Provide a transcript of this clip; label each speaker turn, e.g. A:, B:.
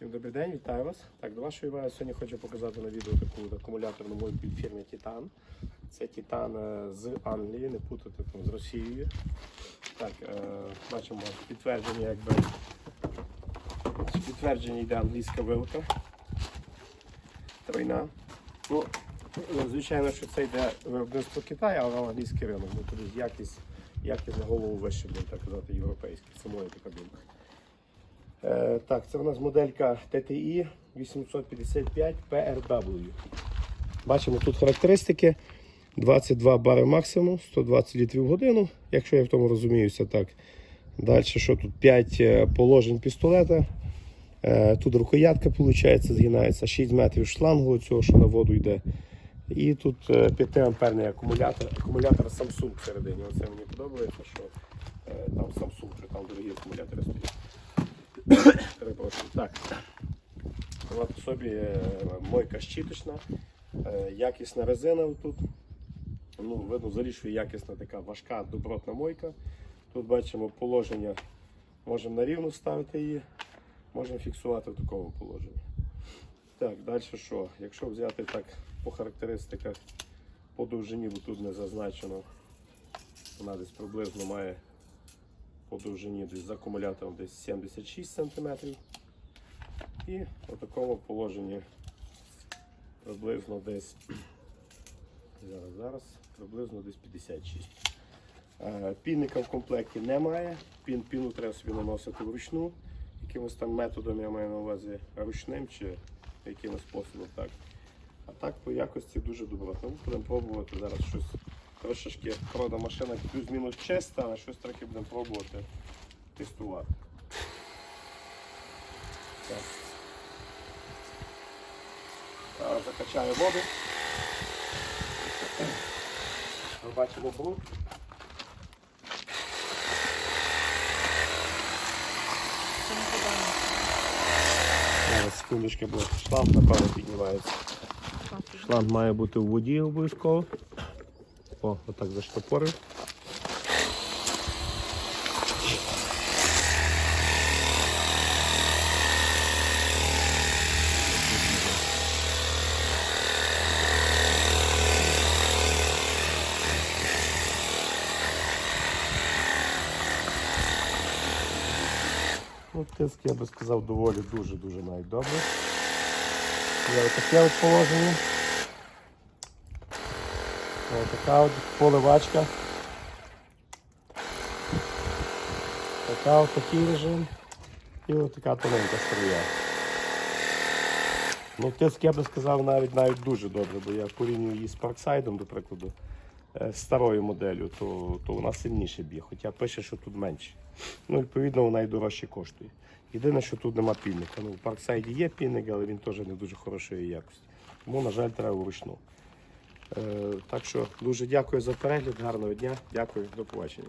A: Всім добрий день, вітаю вас. Так, до вашої уваги сьогодні хочу показати на відео таку акумуляторну мою від фірми Titan. Це Titan е, з Англії, не путати там з Росією. Так, е, бачимо підтвердження, якби підтвердження йде англійська вилка. Тройна. Ну, звичайно, що це йде виробництво Китаю, але англійський ринок. Ну, тоді якість, якість на голову вище, будемо так казати, європейський. Це моя така думка. Е, так, це у нас моделька TTI 855 PRW. Бачимо тут характеристики. 22 бари максимум, 120 літрів в годину, якщо я в тому розуміюся, так. Далі, що тут 5 положень пістолета. Е, Тут рукоятка виходить, згинається 6 метрів шлангу, цього, що на воду йде. І тут 5 амперний акумулятор. Акумулятор Samsung всередині. Оце мені подобається, що е, там Samsung, там дорогі акумулятори стоять. Так. Вона собі е, мойка щіточна, е, якісна резина тут. Ну, видно, взагалі, якісна така важка добротна мойка. Тут бачимо положення, можемо на рівну ставити її, можемо фіксувати в такому положенні. Так, далі що? Якщо взяти так по характеристиках по довжині, бо тут не зазначено, вона десь приблизно має по довжині десь з акумулятором десь 76 см. І в такому положенні приблизно десь зараз, зараз приблизно десь 56. Е, Пінника в комплекті немає. Пін, піну треба собі наносити вручну. Якимось там методом я маю на увазі ручним чи якимось способом. так. А так по якості дуже. Ну, Будемо пробувати зараз щось трошечки прода машина плюс-мінус чиста, але щось трохи будемо пробувати тестувати. Так. Зараз закачаю воду. Ми бачимо бруд. Зараз секундочки, бо шланг напевно піднімається. Шланг має бути в воді обов'язково. О, отак заштопорив. Ну, тиск, я би сказав, доволі дуже-дуже навіть добре. Я таке от положення. Така от поливачка. Така от такий режим. І ось така тоненька струя. Ну, тиск я би сказав навіть навіть дуже добре, бо я порівнюю її з Парксайдом, до прикладу, е, з старою моделлю, то, то вона сильніше б'є, хоча пише, що тут менше. Ну, відповідно, вона і дорожче коштує. Єдине, що тут нема пільника. Ну, в Парксайді є пільник, але він теж не дуже хорошої якості. Тому, на жаль, треба вручну. Е, так що дуже дякую за перегляд, гарного дня, дякую, до побачення.